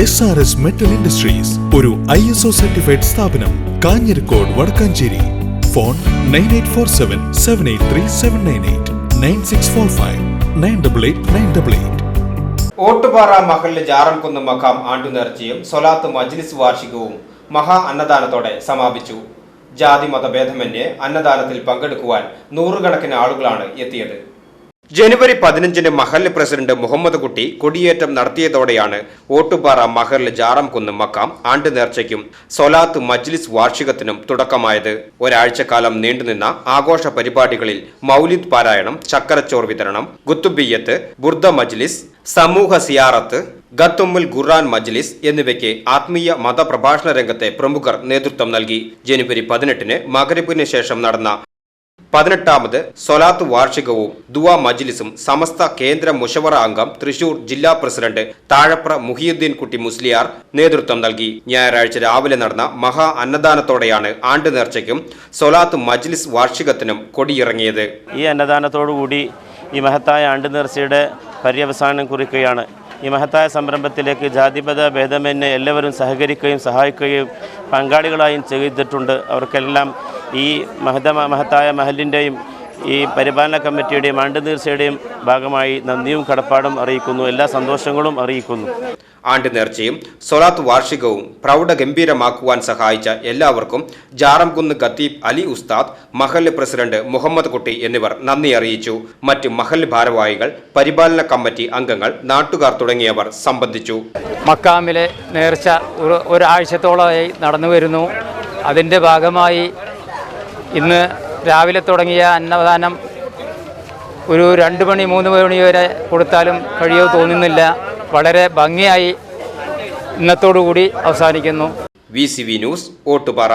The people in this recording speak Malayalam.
S R S metal industries ഒരു ഐ എസ് ഒ സർട്ടിഫൈഡ് സ്ഥാപനം Kanjirakode Vadakkanchery. Phone nine eight four seven seven eight three seven nine eight nine six four five nine double eight nine double eight Ottupara മഹലിലെ Jaramkunnu മഖാം ആണ്ടുനേർച്ചയും സൊലാത്ത് മജ്ലിസ് വാർഷികവും മഹാ അന്നദാനത്തോടെ സമാപിച്ചു. ജാതി മതഭേദമന്യേ അന്നദാനത്തിൽ പങ്കെടുക്കുവാൻ നൂറുകണക്കിന് ആളുകളാണ് എത്തിയത്. ജനുവരി പതിനഞ്ചിന് മഹൽ പ്രസിഡന്റ് മുഹമ്മദ് കുട്ടി കൊടിയേറ്റം നടത്തിയതോടെയാണ് ഓട്ടുപാറ മഹൽ ജാറംകുന്ന് മക്കാം ആണ്ട് നേർച്ചയ്ക്കും സൊലാത്ത് മജ്ലിസ് വാർഷികത്തിനും തുടക്കമായത്. ഒരാഴ്ചക്കാലം നീണ്ടുനിന്ന ആഘോഷ പരിപാടികളിൽ മൗലിദ് പാരായണം ചക്കരച്ചോർ വിതരണം ഗുത്തുബിയ്യത്ത് ബുർദ മജ്ലിസ് സമൂഹ സിയാറത്ത് ഗത്തുമ്മുൽ ഖുർആൻ മജ്ലിസ് എന്നിവയ്ക്ക് ആത്മീയ മതപ്രഭാഷണ രംഗത്തെ പ്രമുഖർ നേതൃത്വം നൽകി. ജനുവരി പതിനെട്ടിന് മകരപ്പിന് ശേഷം നടന്ന പതിനെട്ടാമത് സൊലാത്ത് വാർഷികവും ദുവാ മജ്ലിസും സമസ്ത കേന്ദ്ര മുഷവറ അംഗം തൃശൂർ ജില്ലാ പ്രസിഡന്റ് താഴപ്ര മുഹിയുദ്ദീൻ കുട്ടി മുസ്ലിയാർ നേതൃത്വം നൽകി. ഞായറാഴ്ച രാവിലെ നടന്ന മഹാ അന്നദാനത്തോടെയാണ് ആണ്ട് നേർച്ചയ്ക്കും സൊലാത്ത് മജ്ലിസ് വാർഷികത്തിനും കൊടിയിറങ്ങിയത്. ഈ അന്നദാനത്തോടുകൂടി ഈ മഹത്തായ ആണ്ട് നേർച്ചയുടെ പര്യവസാനം കുറിക്കുകയാണ്. ഈ മഹത്തായ സംരംഭത്തിലേക്ക് ജാതിപത ഭേദമെന്നെ എല്ലാവരും സഹകരിക്കുകയും സഹായിക്കുകയും പങ്കാളികളായും ചെയ്തിട്ടുണ്ട്. അവർക്കെല്ലാം ഈ മഹത മഹത്തായ മഹലിന്റെയും ഈ പരിപാലന കമ്മിറ്റിയുടെയും ആണ്ട് നേർച്ചയുടെയും ഭാഗമായി നന്ദിയും കടപ്പാടും അറിയിക്കുന്നു. എല്ലാ സന്തോഷങ്ങളും അറിയിക്കുന്നു. ആണ്ട് നേർച്ചയും സൊലാത്ത് വാർഷികവും പ്രൗഢഗംഭീരമാക്കുവാൻ സഹായിച്ച എല്ലാവർക്കും ജാറംകുന്ന് ഖത്തീബ് അലി ഉസ്താദ് മഹൽ പ്രസിഡന്റ് മുഹമ്മദ് കുട്ടി എന്നിവർ നന്ദി അറിയിച്ചു. മറ്റ് മഹൽ ഭാരവാഹികൾ പരിപാലന കമ്മിറ്റി അംഗങ്ങൾ നാട്ടുകാർ തുടങ്ങിയവർ സംബന്ധിച്ചു. മക്കാമിലെ നേർച്ച ഒരു ഒരാഴ്ചത്തോളമായി നടന്നു വരുന്നു അതിന്റെ ഭാഗമായി ഇന്ന് രാവിലെ തുടങ്ങിയ അന്നദാനം ഒരു രണ്ട് മണി മൂന്ന് മണി വരെ കൊടുത്താലും കഴിയോ തോന്നുന്നില്ല. വളരെ ഭംഗിയായി ഇന്നത്തോടുകൂടി അവസാനിക്കുന്നു. V C V news Ottupara.